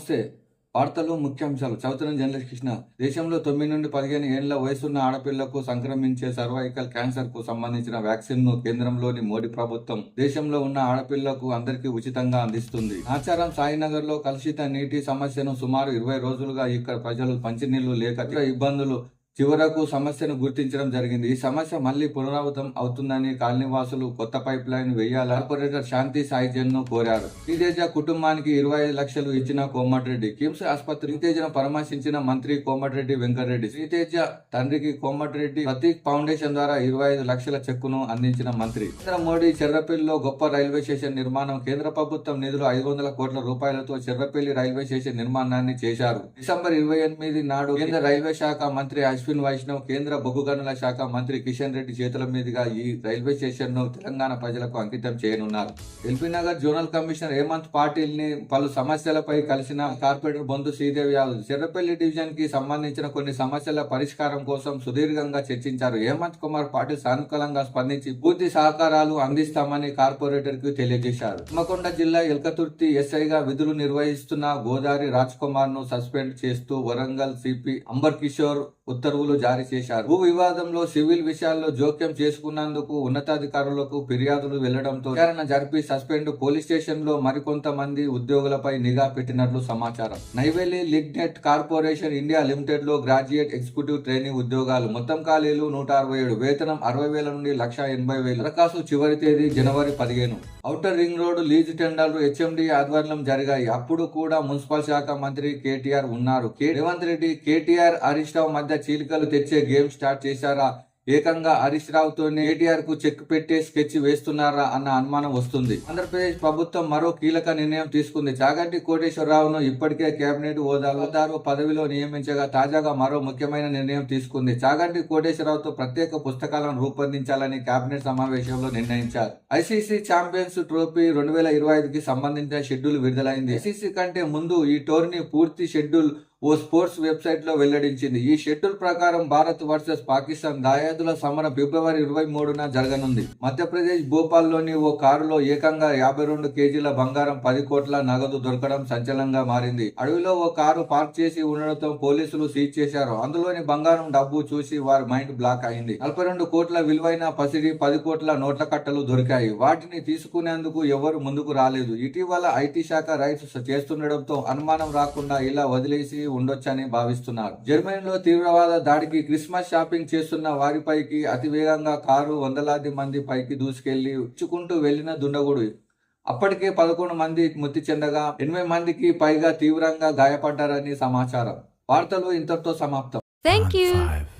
నమస్తే. వార్తలు ముఖ్యాంశాలు. చదువుతున్న జర్నలిస్ట్ కృష్ణ. దేశంలో తొమ్మిది నుండి పదిహేను ఏళ్ళ వయసున్న ఆడపిల్లకు సంక్రమించే సర్వైకల్ క్యాన్సర్కు సంబంధించిన వ్యాక్సిన్ను కేంద్రంలోని మోడీ ప్రభుత్వం దేశంలో ఉన్న ఆడపిల్లకు అందరికీ ఉచితంగా అందిస్తుంది. ఆచారం సాయినగర్లో కలుషిత నీటి సమస్యను సుమారు ఇరవై రోజులుగా ఇక్కడ ప్రజలు మంచినీళ్ళు లేక ఇబ్బందులు చివరకు సమస్యను గుర్తించడం జరిగింది. ఈ సమస్య మళ్ళీ పునరావృతం అవుతుందని కాలనీవాసులు కొత్త పైప్ లైన్ వేయాలని కార్పొరేటర్ శాంతి సాయిజన్ను కోరారు. శ్రీతేజ కుటుంబానికి ఇరవై ఐదు లక్షలు ఇచ్చిన కోమటిరెడ్డి కిమ్స్ ఆసుపత్రి శ్రీతేజను పరామర్శించిన మంత్రి కోమటిరెడ్డి వెంకటరెడ్డి శ్రీతేజ తండ్రికి కోమటిరెడ్డి ప్రతీక్ ఫౌండేషన్ ద్వారా ఇరవై ఐదు లక్షల చెక్కును అందించిన మంత్రి. నరేంద్ర మోడీ చెర్రపల్లిలో గొప్ప రైల్వే స్టేషన్ నిర్మాణం కేంద్ర ప్రభుత్వం నిధులు ఐదు వందల కోట్ల రూపాయలతో చెర్రపల్లి రైల్వే స్టేషన్ నిర్మాణాన్ని చేశారు. డిసెంబర్ ఇరవై ఎనిమిది నాడు కేంద్ర రైల్వే శాఖ మంత్రి అశ్విన్ వైష్ణవ్ కేంద్ర బొగ్గు గనుల శాఖ మంత్రి కిషన్ రెడ్డి చేతుల మీదుగా ఈ రైల్వే స్టేషన్ను తెలంగాణ ప్రజలకు అంకితం చేయనున్నారు. ఎల్బీనగర్ జోనల్ కమిషనర్ హేమంత్ పాటిల్ని పలు సమస్యలపై కలిసిన కార్పొరేటర్ బొందు శ్రీదేవి యాదవ్ చెర్రపల్లి డివిజన్కి సంబంధించిన కొన్ని సమస్యల పరిష్కారం కోసం సుదీర్ఘంగా చర్చించారు. హేమంత్ కుమార్ పాటిల్ సానుకూలంగా స్పందించి పూర్తి సహకారాలు అందిస్తామని కార్పొరేటర్కి తెలియజేశారు. హన్మకొండ జిల్లా ఎల్కతుర్తి ఎస్ఐగా విధులు నిర్వహిస్తున్న గోదావరి రాజ్ కుమార్ను సస్పెండ్ చేస్తూ వరంగల్ సిపి అంబర్ కిషోర్ ఉత్తర్వులు జారీ చేశారు. భూ వివాదంలో సివిల్ విషయాల్లో జోక్యం చేసుకున్నందుకు ఉన్నతాధికారులకు ఫిర్యాదులు వెళ్ళడంతో విచారణ జరిపి సస్పెండ్ పోలీస్ స్టేషన్లో మరికొంతమంది ఉద్యోగులపై నిఘా పెట్టినట్లు సమాచారం. నైవేలి లిగ్నెట్ కార్పొరేషన్ ఇండియా లిమిటెడ్లో గ్రాడ్యుయేట్ ఎగ్జిక్యూటివ్ ట్రైనింగ్ ఉద్యోగాలు మొత్తం ఖాళీలు నూట అరవై ఏడు వేతనం అరవై వేల నుండి లక్ష ఎనభై వేలు. దరఖాస్తు చివరి తేదీ జనవరి పదిహేను. ఔటర్ రింగ్ రోడ్డు లీజ్ టెండర్లు హెచ్ఎండి ఆధ్వర్యంలో జరిగాయి. అప్పుడు కూడా మున్సిపల్ శాఖ మంత్రి కేటీఆర్ ఉన్నారు. కే రేవంత్ రెడ్డి కేటీఆర్ హరీష్ రావు మధ్య చీలికలు తెచ్చే గేమ్ స్టార్ట్ చేశారా? ఏకంగా హరీష్ రావుతోనే కేటీఆర్కు చెక్ పెట్టే స్కెచ్ వేస్తున్నారా అన్న అనుమానం వస్తుంది. ఆంధ్రప్రదేశ్ ప్రభుత్వం మరో కీలక నిర్ణయం తీసుకుంది. చాగంటి కోటేశ్వరరావును ఇప్పటికే కేబినెట్ హోదాలో పదవిలో నియమించగా తాజాగా మరో ముఖ్యమైన నిర్ణయం తీసుకుంది. చాగంటి కోటేశ్వరరావుతో ప్రత్యేక పుస్తకాలను రూపొందించాలని కేబినెట్ సమావేశంలో నిర్ణయించారు. ఐసీసీ ఛాంపియన్స్ ట్రోఫీ రెండు వేల ఇరవై ఐదుకి సంబంధించిన షెడ్యూల్ విడుదలైంది. ఐసీసీ కంటే ముందు ఈ టోర్నీ పూర్తి షెడ్యూల్ ఓ స్పోర్ట్స్ వెబ్సైట్లో వెల్లడించింది. ఈ షెడ్యూల్ ప్రకారం భారత్ వర్సెస్ పాకిస్తాన్ దాయాదుల సమరం ఫిబ్రవరి ఇరవై మూడున జరగనుంది. మధ్యప్రదేశ్ భోపాల్లోని ఓ కారులో ఏకంగా యాభై రెండు కేజీల బంగారం పది కోట్ల నగదు దొరకడం సంచలనంగా మారింది. అడవిలో ఓ కారు పార్క్ చేసి ఉండడంతో పోలీసులు సీజ్ చేశారు. అందులోని బంగారం డబ్బు చూసి వారి మైండ్ బ్లాక్ అయింది. నలభై రెండు కోట్ల విలువైన పసిడి పది కోట్ల నోట్ల కట్టలు దొరికాయి. వాటిని తీసుకునేందుకు ఎవరు ముందుకు రాలేదు. ఇటీవల ఐటీ శాఖ రైట్స్ చేస్తుండటంతో అనుమానం రాకుండా ఇలా వదిలేసి ఉండొచ్చని భావిస్తున్నారు జర్మనీలో తీవ్రవాద దాడికి క్రిస్మస్ షాపింగ్ చేస్తున్న వారిపైకి అతి వేగంగా కారు వందలాది మంది పైకి దూసుకెళ్ళి ఉచ్చుకుంటూ వెళ్ళిన దుండగుడు అప్పటికే పదకొండు మంది మృతి చెందగా ఎనభై మందికి పైగా తీవ్రంగా గాయపడ్డారని సమాచారం వార్తలు ఇంతటితో సమాప్తం you. Five.